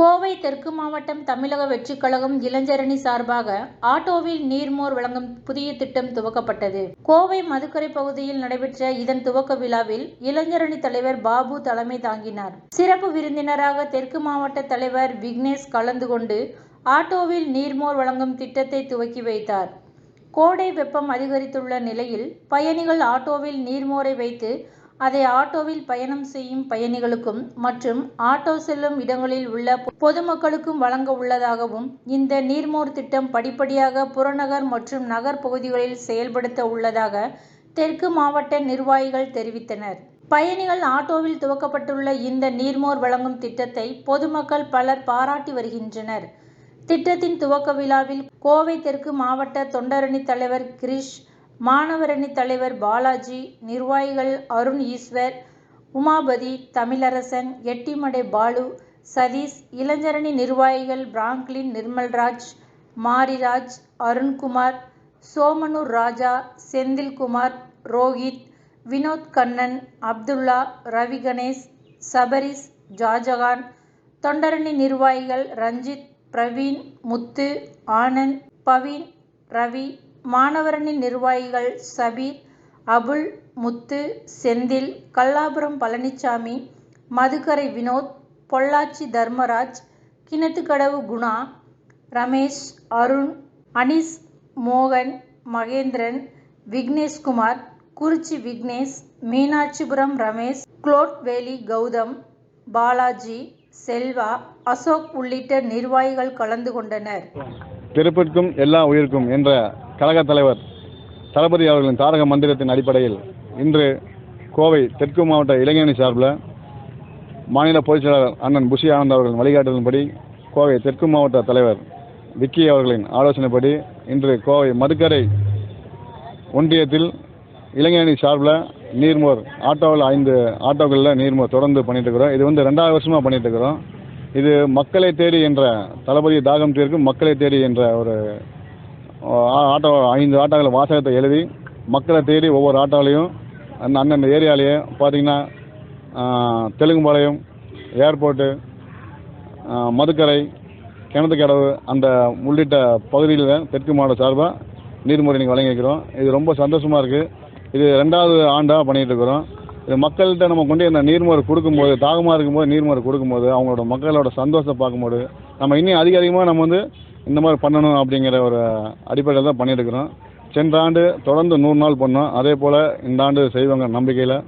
கோவை தெற்கு மாவட்டம் தமிழக வெற்றிக் கழகம் இளைஞரணி சார்பாக ஆட்டோவில் நீர்மோர் வழங்கும் புதிய திட்டம் துவக்கப்பட்டது. கோவை மதுக்கரை பகுதியில் நடைபெற்ற இதன் துவக்க விழாவில் இளைஞரணி தலைவர் பாபு தலைமை தாங்கினார். சிறப்பு விருந்தினராக தெற்கு மாவட்ட தலைவர் விக்னேஷ் கலந்து கொண்டு ஆட்டோவில் நீர்மோர் வழங்கும் திட்டத்தை துவக்கி வைத்தார். கோடை வெப்பம் அதிகரித்துள்ள நிலையில் பயணிகள் ஆட்டோவில் நீர்மோரை வைத்து அதை ஆட்டோவில் பயணம் செய்யும் பயணிகளுக்கும் மற்றும் ஆட்டோ செல்லும் இடங்களில் உள்ள பொதுமக்களுக்கும் வழங்க உள்ளதாகவும் இந்த நீர்மோர் திட்டம் படிப்படியாக புறநகர் மற்றும் நகர் பகுதிகளில் செயல்படுத்த உள்ளதாக தெற்கு மாவட்ட நிர்வாகிகள் தெரிவித்தனர். பயணிகள் ஆட்டோவில் துவக்கப்பட்டுள்ள இந்த நீர்மோர் வழங்கும் திட்டத்தை பொதுமக்கள் பலர் பாராட்டி வருகின்றனர். திட்டத்தின் துவக்க விழாவில் கோவை தெற்கு மாவட்ட தொண்டரணி தலைவர் கிரிஷ் மாணவரணி தலைவர் பாலாஜி நிர்வாகிகள் அருண் ஈஸ்வர் உமாபதி தமிழரசன் எட்டிமடை பாலு சதீஷ் இளைஞரணி நிர்வாகிகள் பிராங்க்லின் நிர்மல்ராஜ் மாரிராஜ் அருண்குமார் சோமனூர் ராஜா செந்தில்குமார் ரோஹித் வினோத் கண்ணன் அப்துல்லா ரவி கணேஷ் சபரிஸ் ஜாஜகான் தொண்டரணி நிர்வாகிகள் ரஞ்சித் பிரவீன் முத்து ஆனந்த் பவீன் ரவி மாணவரணி நிர்வாகிகள் சபீர் அபுல் முத்து செந்தில் கல்லாபுரம் பழனிசாமி மதுக்கரை வினோத் பொள்ளாச்சி தர்மராஜ் கிணத்துக்கடவு குணா ரமேஷ் அருண் அனீஸ் மோகன் மகேந்திரன் விக்னேஷ்குமார் குறிச்சி விக்னேஷ் மீனாட்சிபுரம் ரமேஷ் குளோட்வேலி கௌதம் பாலாஜி செல்வா அசோக் உள்ளிட்ட நிர்வாகிகள் கலந்து கொண்டனர். பிறப்பிற்கும் எல்லா உயிருக்கும் என்ற கழக தலைவர் தளபதி அவர்களின் தாரக மந்திரத்தின் அடிப்படையில் இன்று கோவை தெற்கு மாவட்ட இளைஞரணி சார்பில் மாநில பொதுச் செயலாளர் அண்ணன் புஷி ஆனந்த் அவர்களின் வழிகாட்டுதலின்படி கோவை தெற்கு மாவட்ட தலைவர் விக்கி அவர்களின் ஆலோசனைப்படி இன்று கோவை மதுக்கரை ஒன்றியத்தில் இளைஞரணி சார்பில் நீர்மோர் ஆட்டோவில் ஐந்து ஆட்டோக்களில் நீர்மோர் தொடர்ந்து பண்ணிட்டு இருக்கிறோம் இது வந்து ரெண்டாவது வருஷமாக பண்ணிட்டு இருக்கிறோம் இது மக்களை தேடி என்ற தளபதி தாகம் தீர்க்கும் மக்களை தேடி என்ற ஒரு ஆட்டோ ஐந்து ஆட்டோக்கள் வாசகத்தை எழுதி மக்களை தேடி ஒவ்வொரு ஆட்டோலையும் அந்த அந்தந்த ஏரியாலேயே பார்த்தீங்கன்னா தெலுங்குபாளையம் ஏர்போர்ட்டு மதுக்கரை கிணத்துக்கடவு அந்த உள்ளிட்ட பகுதியில் தெற்கு மாவட்ட சார்பாக நீர்முறை நீங்கள் வழங்கிக்கிறோம் இது ரொம்ப சந்தோஷமாக இருக்குது இது ரெண்டாவது ஆண்டாக பண்ணிகிட்டு இருக்கிறோம். இது மக்கள்கிட்ட நம்ம கொண்டு இந்த அந்த நீர்மோர் கொடுக்கும்போது தாகமாக இருக்கும்போது நீர்மோர் கொடுக்கும்போது அவங்களோட மக்களோட சந்தோஷத்தை பார்க்கும்போது நம்ம இன்னும் அதிக அதிகமாக நம்ம வந்து இந்த மாதிரி பண்ணணும் அப்படிங்கிற ஒரு அடிப்படையில் தான் பண்ணியிருக்கிறோம். இருக்கிறோம் சென்ற ஆண்டு தொடர்ந்து நூறு நாள் பண்ணோம். அதே போல் இந்த ஆண்டு செய்வாங்க நம்பிக்கையில்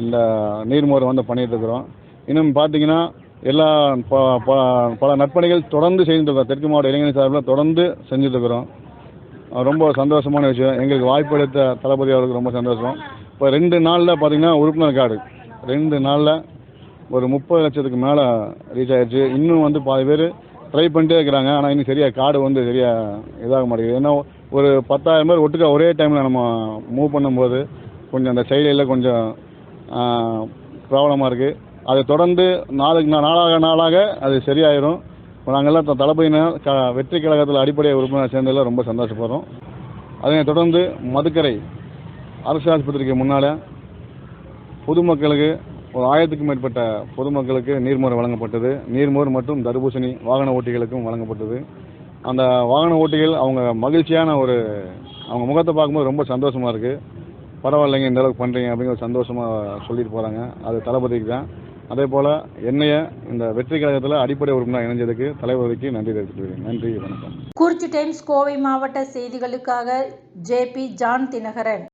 இந்த நீர்மோர் வந்து பண்ணிகிட்ருக்குறோம் இருக்கிறோம் இன்னும் பார்த்தீங்கன்னா எல்லா ப ப- பல நற்பணிகள் தொடர்ந்து செஞ்சுட்டு தெற்கு மாவட்ட இளைஞர் சார்பில் தொடர்ந்து செஞ்சுட்ருக்குறோம் ரொம்ப சந்தோஷமான விஷயம். எங்களுக்கு வாய்ப்பு அளித்த தளபதி அவருக்கு ரொம்ப சந்தோஷம். இப்போ ரெண்டு நாளில் பார்த்தீங்கன்னா உறுப்பினர் கார்டு. ரெண்டு நாளில் ஒரு முப்பது லட்சத்துக்கு மேலே ரீச் ஆகிடுச்சு இன்னும் வந்து பாதி பேர் ட்ரை பண்ணிட்டே இருக்கிறாங்க. ஆனால் இன்னும் சரியாக கார்டு வந்து சரியாக இதாக மாட்டேங்குது. ஏன்னா ஒரு பத்தாயிரம் பேர் ஒட்டுக்கா ஒரே டைமில் நம்ம மூவ் பண்ணும்போது கொஞ்சம் அந்த செயலியில் கொஞ்சம் ப்ராப்ளமாக இருக்குது அதை தொடர்ந்து நாளுக்கு நா- நாளாக நாளாக அது சரியாயிரும். இப்போ நாங்கள்லாம் த- தளபதியினர் க வெற்றி கழகத்தில் அடிப்படை உறுப்பினர் சேர்ந்ததில் ரொம்ப சந்தோஷப்படுறோம். அதனை தொடர்ந்து மதுக்கரை அரசு ஆஸ்பத்திரிக்கு முன்னால் பொதுமக்களுக்கு ஒரு ஆயிரத்துக்கும் மேற்பட்ட பொதுமக்களுக்கு நீர்மோர் வழங்கப்பட்டது. நீர்மோர் மற்றும் தர்பூசணி வாகன ஓட்டிகளுக்கும் வழங்கப்பட்டது. அந்த வாகன ஓட்டிகள் அவங்க மகிழ்ச்சியான ஒரு அவங்க முகத்தை பார்க்கும்போது ரொம்ப சந்தோஷமாக இருக்குது பரவாயில்லைங்க இந்த அளவுக்கு பண்ணுறீங்க அப்படிங்கிற ஒரு சந்தோஷமாக சொல்லிட்டு போகிறாங்க அது தளபதிக்கு தான். அதே போல் என்னைய இந்த வெற்றி கழகத்தில் அடிப்படை உறுப்பினர் இணைஞ்சதுக்கு தலைவருக்கு நன்றி தெரிவித்துக்கிறேன் நன்றி வணக்கம். குறிச்சி டைம்ஸ் கோவை மாவட்ட செய்திகளுக்காக ஜேபி ஜான் தினகரன்.